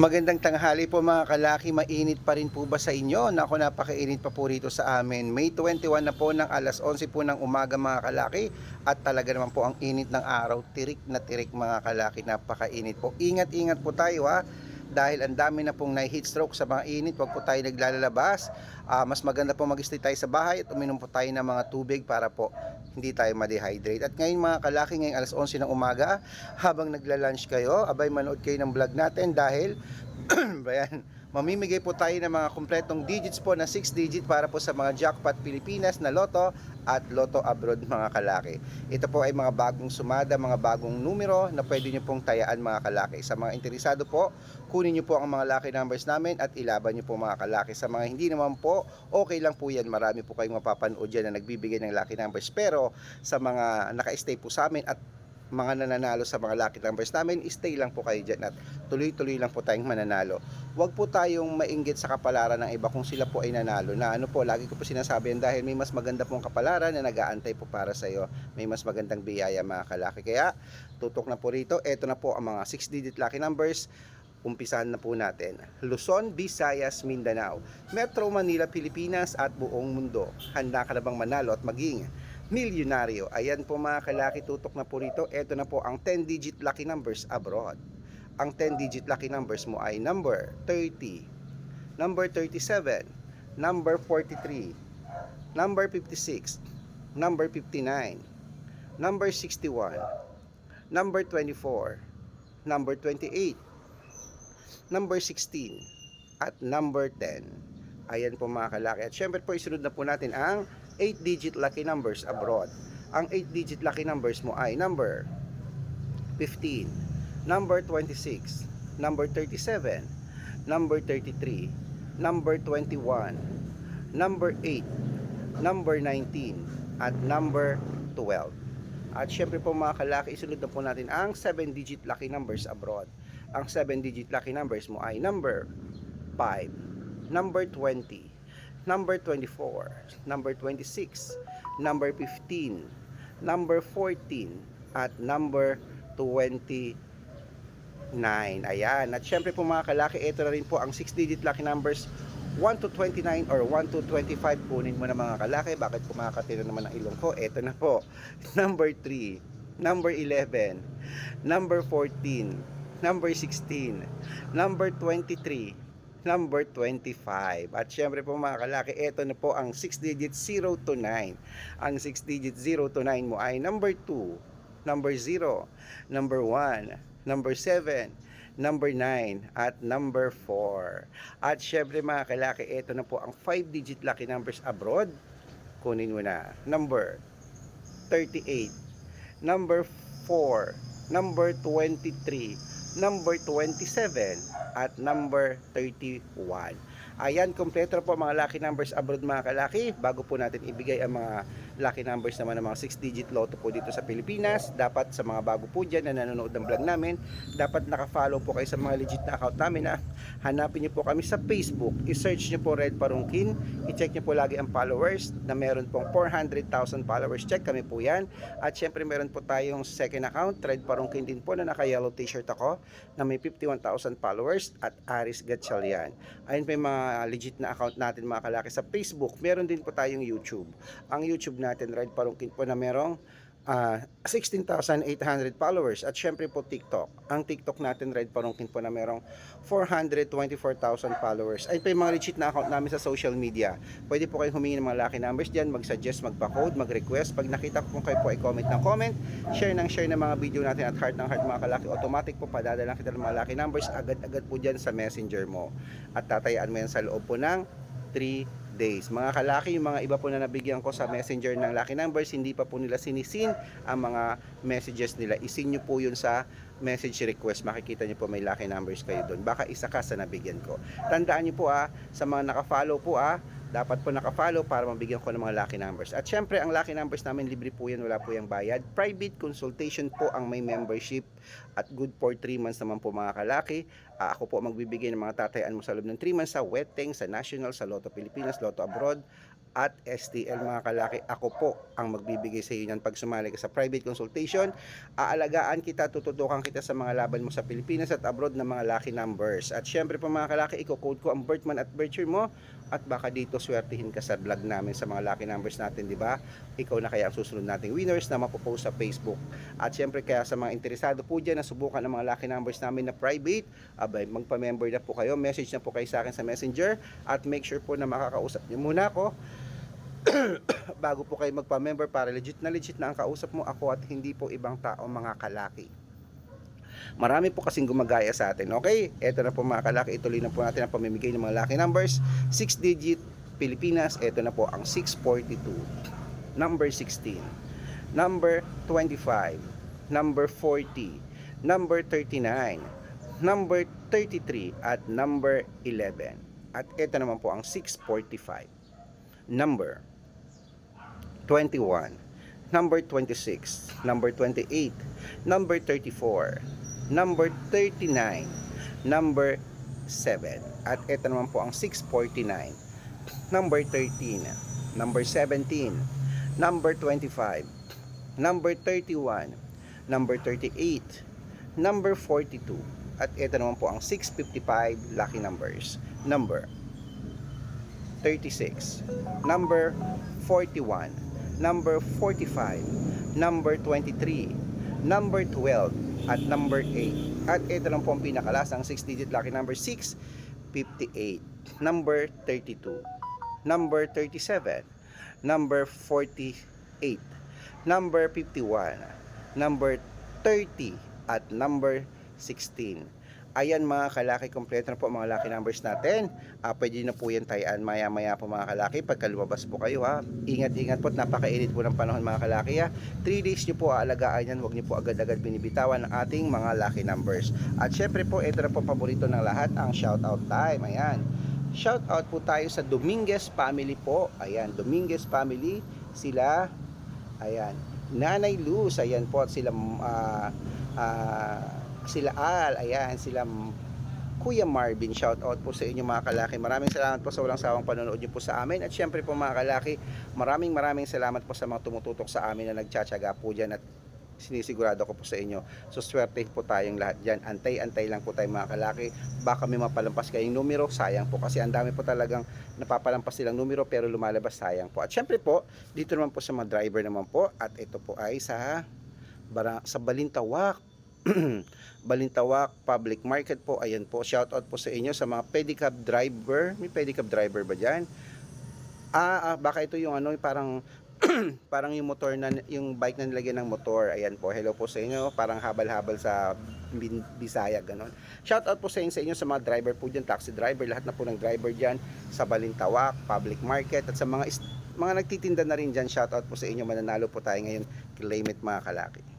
Magandang tanghali po mga kalaki, mainit pa rin po ba sa inyo? Nako napakainit pa po rito sa amin. May 21 na po ng alas 11 po ng umaga mga kalaki at talaga naman po ang init ng araw, tirik na tirik mga kalaki, napakainit po. Ingat-ingat po tayo ha dahil ang dami na pong na-heat stroke sa mga init, wag po tayo naglalabas. Ah, mas maganda po mag-stay tayo sa bahay at uminom po tayo ng mga tubig para po hindi tayo ma-dehydrate. At ngayon mga kalaki, ngayong alas 11 ng umaga, habang nagla-lunch kayo, abay manood kayo ng vlog natin dahil Ayan. Mamimigay po tayo ng mga kumpletong digits po na 6 digit para po sa mga jackpot Pilipinas na loto at loto abroad mga kalaki. Ito po ay mga bagong sumada, mga bagong numero na pwede nyo pong tayaan mga kalaki. Sa mga interesado po, kunin nyo po ang mga lucky numbers namin at ilaban nyo po mga kalaki. Sa mga hindi naman po, okay lang po yan. Marami po kayong mapapanood yan na nagbibigay ng lucky numbers. Pero sa mga naka-stay po sa amin at mga nananalo sa mga lucky numbers namin, stay lang po kayo dyan at tuloy-tuloy lang po tayong mananalo. Huwag po tayong mainggit sa kapalaran ng iba kung sila po ay nanalo na ano po, lagi ko po sinasabi yan dahil may mas maganda pong kapalaran na nag-aantay po para sa iyo. May mas magandang biyaya mga kalaki. Kaya tutok na po rito, eto na po ang mga 6-digit lucky numbers. Umpisahan na po natin. Luzon, Visayas, Mindanao, Metro Manila, Pilipinas at buong mundo. Handa ka na bang manalo at maging milyonaryo? Ayan po mga kalaki, tutok na po rito. Ito na po ang 10-digit lucky numbers abroad. Ang 10-digit lucky numbers mo ay number 30, number 37, number 43, number 56, number 59, number 61, number 24, number 28, number 16, at number 10. Ayan po mga kalaki. At syempre po isunod na po natin ang 8-digit lucky numbers abroad. Ang 8-digit lucky numbers mo ay number 15, number 26, number 37, number 33, number 21, number 8, number 19, at number 12. At syempre po mga kalaki, isunod na po natin ang 7-digit lucky numbers abroad. Ang 7-digit lucky numbers mo ay number 5, number 20, number 24, number 26, number 15, number 14, at number 29. Ayan. At syempre po mga kalaki, ito na rin po ang 6-digit lucky numbers. 1 to 29 or 1 to 25 kunin mo na mga kalaki. Bakit kumakatira naman ang ilong ko? Eto na po. Number 3 number 11 number 14 number 16 number 23 number 25 at syempre po mga kalaki eto na po ang 6 digit 0 to 9 ang 6 digit 0 to 9 mo ay number 2 number 0 number 1 number 7 number 9 at number 4. At syempre mga kalaki, ito na po ang 5-digit lucky numbers abroad. Kunin mo na. Number 38, number 4, number 23, number 27, at number 31. Ayan, kompleto po mga lucky numbers abroad mga kalaki. Bago po natin ibigay ang mga lucky numbers naman ng mga 6-digit lotto po dito sa Pilipinas. Dapat sa mga bago po dyan na nanonood ng vlog namin, dapat nakafollow po kayo sa mga legit na account namin na hanapin nyo po kami sa Facebook. I-search nyo po Red Parungkin. I-check nyo po lagi ang followers na meron pong 400,000 followers. Check kami po yan. At syempre meron po tayong second account, Red Parungkin din po na naka-yellow t-shirt ako na may 51,000 followers at Aris Gatchalian. Ayun po yung mga legit na account natin mga kalaki sa Facebook. Meron din po tayong YouTube. Ang YouTube natin, Red Parungkin po na merong ah, 16,800 followers at syempre po TikTok. Ang TikTok natin Red Parungkin po na merong 424,000 followers. Ay pa yung mga legit na account namin sa social media. Pwede po kayong humingi ng mga lucky numbers diyan, mag-suggest, magpa-code, mag-request. Pag nakita ko kung kayo po ay comment ng comment, share ng share ng mga video natin at heart ng heart mga kalaki, automatic po padadala kita ng mga lucky numbers agad-agad po diyan sa messenger mo. At tatayaan mo yan sa loob po ng 3 days. Mga kalaki, yung mga iba po na nabigyan ko sa messenger ng lucky numbers, hindi pa po nila sinisin ang mga messages nila. Isin nyo po yun sa message request. Makikita nyo po may lucky numbers kayo doon. Baka isa ka sa nabigyan ko. Tandaan nyo po ah, sa mga nakafollow po ah, dapat po nakafollow para mabigyan ko ng mga lucky numbers. At syempre, ang lucky numbers namin, libre po yan, wala po yung bayad. Private consultation po ang may membership at good for 3 months naman po mga kalaki. Ah, ako po magbibigay ng mga tatayaan mo sa loob ng 3 months sa Weteng, sa National, sa Lotto Pilipinas, Lotto Abroad, at STL mga kalaki. Ako po ang magbibigay sa iyo niyan pag sumali ka sa private consultation. Aalagaan kita, tututukan kita sa mga laban mo sa Pilipinas at abroad na mga lucky numbers. At syempre po mga kalaki, i-code ko ang birth month at birth year mo at baka dito swertihin ka sa vlog namin sa mga lucky numbers natin, di ba? Ikaw na kaya ang susunod nating winners na mapopost sa Facebook. At syempre kaya sa mga interesado po dyan na subukan ang mga lucky numbers namin na private, abay, magpa-member na po kayo, message na po kayo sa akin sa messenger at make sure po na makakausap niyo muna ako bago po kayo magpa-member para legit na legit na ang kausap mo ako at hindi po ibang tao mga kalaki. Marami po kasing gumagaya sa atin. Okay? Ito na po mga kalaki. Ituloy na po natin ang pamimigay ng mga lucky numbers. 6 digit Pilipinas. Ito na po ang 642. Number 16. Number 25. Number 40. Number 39. Number 33. At number 11. At ito naman po ang 645. Number 21. Number 26. Number 28. Number 34. Number 39. Number 7. At ito naman po ang 649. Number 13. Number 17. Number 25. Number 31. Number 38. Number 42. At ito naman po ang 655 lucky numbers. Number 36. Number 41. Number 45. Number 23. Number 12. At number 8. At ito lang po ang pinakalasang 6-digit lucky number 6. 58. Number 32. Number 37. Number 48. Number 51. Number 30. At number 16. Ayan mga kalaki, kompleto na po mga lucky numbers natin. Ah, pwede na po yan tayaan maya-maya po mga kalaki pagka lumabas po kayo ha. Ingat-ingat po at napakainit po ng panahon mga kalaki ha. 3 days nyo po aalagaan yan, huwag nyo po agad-agad binibitawan ang ating mga lucky numbers. At syempre po, ito na po paborito ng lahat, ang shoutout time. Ayan. Shoutout po tayo sa Dominguez family po. Ayan, Dominguez family. Sila, ayan, Nanay Luz, ayan po, at sila, ah, ah, sila Al, ayan, sila Kuya Marvin, shout out po sa inyo mga kalaki. Maraming salamat po sa walang sawang panonood niyo po sa amin. At syempre po mga kalaki, maraming maraming salamat po sa mga tumututok sa amin na nagtsatsaga po dyan at sinisigurado ko po sa inyo. So swerte po tayong lahat dyan. Antay-antay lang po tayo mga kalaki. Baka may mapalampas kayong numero, sayang po. Kasi ang dami po talagang napapalampas silang numero pero lumalabas sayang po. At syempre po, dito naman po sa mga driver naman po. At ito po ay sa, sa Balintawak. Balintawak Public Market po. Ayan po. Shout out po sa inyo sa mga pedicab driver. May pedicab driver ba dyan? Ah, ah, baka ito yung ano, parang parang yung motor na yung bike na nilagyan ng motor. Ayan po. Hello po sa inyo. Parang habal-habal sa Bisaya ganon. Shout out po sa inyo sa inyo sa mga driver po diyan, taxi driver, lahat na po ng driver diyan sa Balintawak, Public Market at sa mga mga nagtitinda na rin diyan. Shout out po sa inyo. Mananalo po tayo ngayon. Claim it mga kalaki.